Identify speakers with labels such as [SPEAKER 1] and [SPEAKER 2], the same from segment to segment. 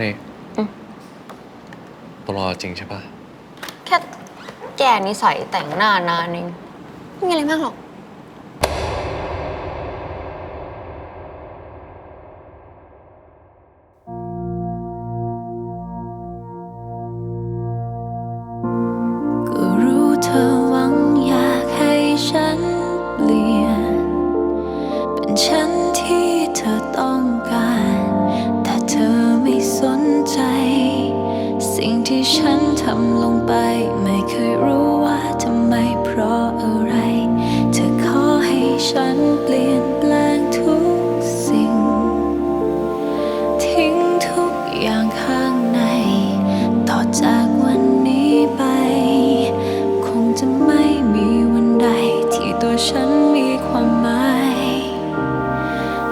[SPEAKER 1] นี่
[SPEAKER 2] อืม
[SPEAKER 1] ตัวรอจริงใช่ปะ
[SPEAKER 2] แค่แก่นิสัยแต่งหน้านานเองไม่มีอะไรมากหรอก
[SPEAKER 3] ก็ำลงไป ไม่เคยรู้ว่าทำไมเพราะอะไร เธอขอให้ฉันเปลี่ยนแปลงทุกสิ่ง ทิ้งทุกอย่างข้างใน ต่อจากวันนี้ไป คงจะไม่มีวันใด ที่ตัวฉันมีความหมาย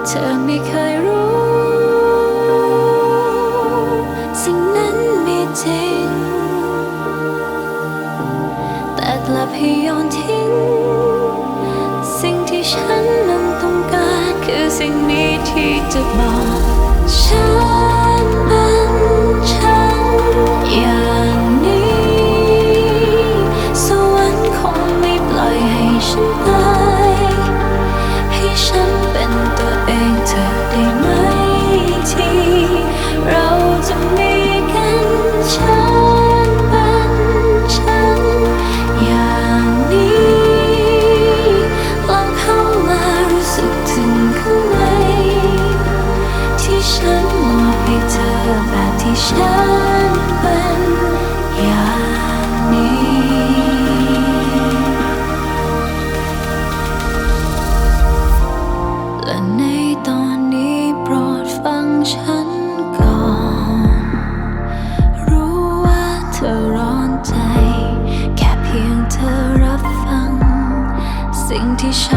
[SPEAKER 3] เธอไม่เคยรู้ สิ่งนั้นมีจริง กลับให้โยนทิ้ง สิ่งที่ฉันนั้นต้องการคือสิ่งนี้ที่จะบอกฉันเป็นฉันอย่างนี้ สวรรค์คงไม่ปล่อยให้ฉันตายให้ฉันเป็นตัวเองเธอได้ไหมที่ เราจะมีกันฉัน ฉันเป็นอย่างนี้ และในตอนนี้โปรดฟังฉันก่อน รู้ว่าเธอร้อนใจ แค่เพียงเธอรับฟัง สิ่งที่ฉัน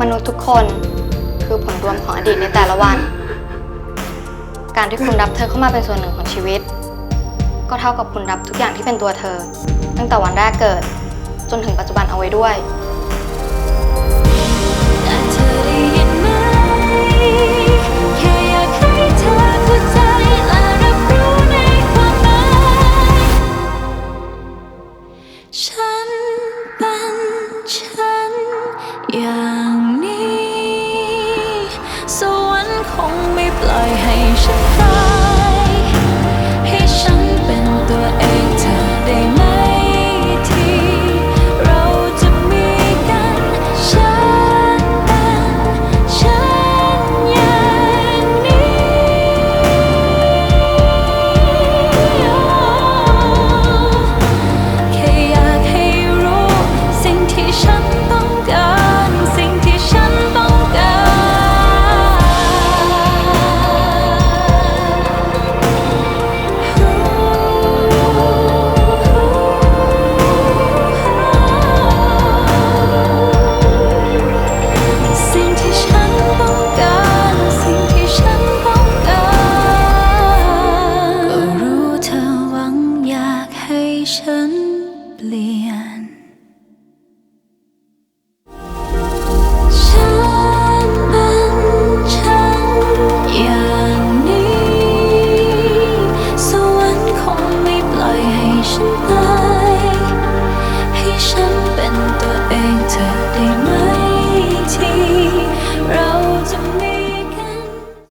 [SPEAKER 3] มนุ
[SPEAKER 2] ษย์ทุกคน รวมของอดีตในแต่ละวัน การที่คุณรับเธอเข้ามาเป็นส่วนหนึ่งของชีวิต ก็เท่ากับคุณรับทุกอย่างที่เป็นตัวเธอ ตั้งแต่วันแรกเกิด จนถึงปัจจุบันเอาไว้ด้วย
[SPEAKER 3] คงไม่ปล่อยให้ฉัน